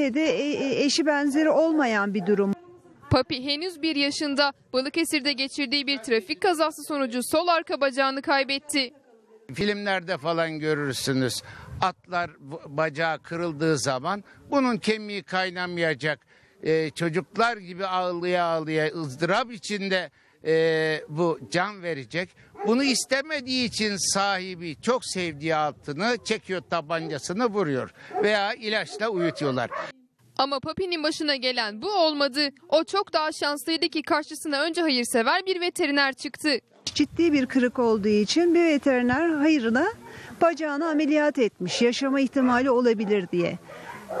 Türkiye'de e, e, eşi benzeri olmayan bir durum. Papi henüz bir yaşında Balıkesir'de geçirdiği bir trafik kazası sonucu sol arka bacağını kaybetti. Filmlerde falan görürsünüz. Atlar bacağı kırıldığı zaman bunun kemiği kaynamayacak. Ee, çocuklar gibi ağlıya ağlıya ızdırap içinde ee, bu can verecek. Bunu istemediği için sahibi çok sevdiği altını çekiyor tabancasını vuruyor veya ilaçla uyutuyorlar. Ama Papi'nin başına gelen bu olmadı. O çok daha şanslıydı ki karşısına önce hayırsever bir veteriner çıktı. Ciddi bir kırık olduğu için bir veteriner hayırına bacağını ameliyat etmiş. Yaşama ihtimali olabilir diye.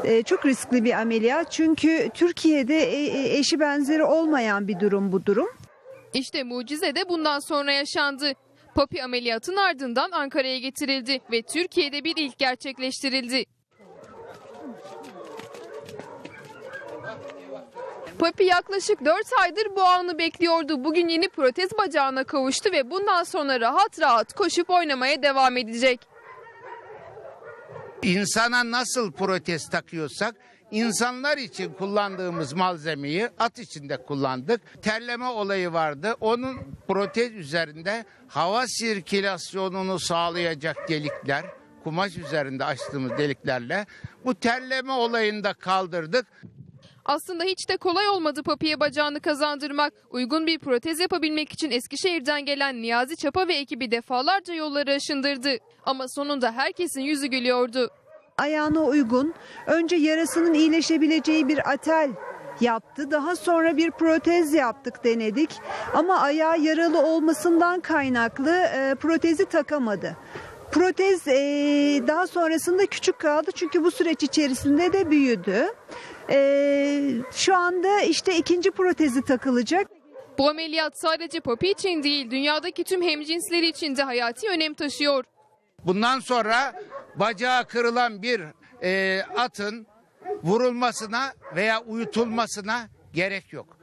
E, çok riskli bir ameliyat çünkü Türkiye'de e, e, eşi benzeri olmayan bir durum bu durum. İşte mucize de bundan sonra yaşandı. Papi ameliyatın ardından Ankara'ya getirildi ve Türkiye'de bir ilk gerçekleştirildi. Papi yaklaşık 4 aydır bu anı bekliyordu. Bugün yeni protez bacağına kavuştu ve bundan sonra rahat rahat koşup oynamaya devam edecek. İnsana nasıl protez takıyorsak insanlar için kullandığımız malzemeyi at içinde kullandık. Terleme olayı vardı. Onun protez üzerinde hava sirkülasyonunu sağlayacak delikler, kumaş üzerinde açtığımız deliklerle bu terleme olayını da kaldırdık. Aslında hiç de kolay olmadı Papi'ye bacağını kazandırmak. Uygun bir protez yapabilmek için Eskişehir'den gelen Niyazi Çapa ve ekibi defalarca yolları aşındırdı. Ama sonunda herkesin yüzü gülüyordu. Ayağına uygun önce yarasının iyileşebileceği bir atel yaptı. Daha sonra bir protez yaptık denedik. Ama ayağı yaralı olmasından kaynaklı e, protezi takamadı. Protez e, daha sonrasında küçük kaldı çünkü bu süreç içerisinde de büyüdü. E, şu anda işte ikinci protezi takılacak. Bu ameliyat sadece Papi için değil, dünyadaki tüm hemcinsleri için de hayati önem taşıyor. Bundan sonra bacağı kırılan bir e, atın vurulmasına veya uyutulmasına gerek yok.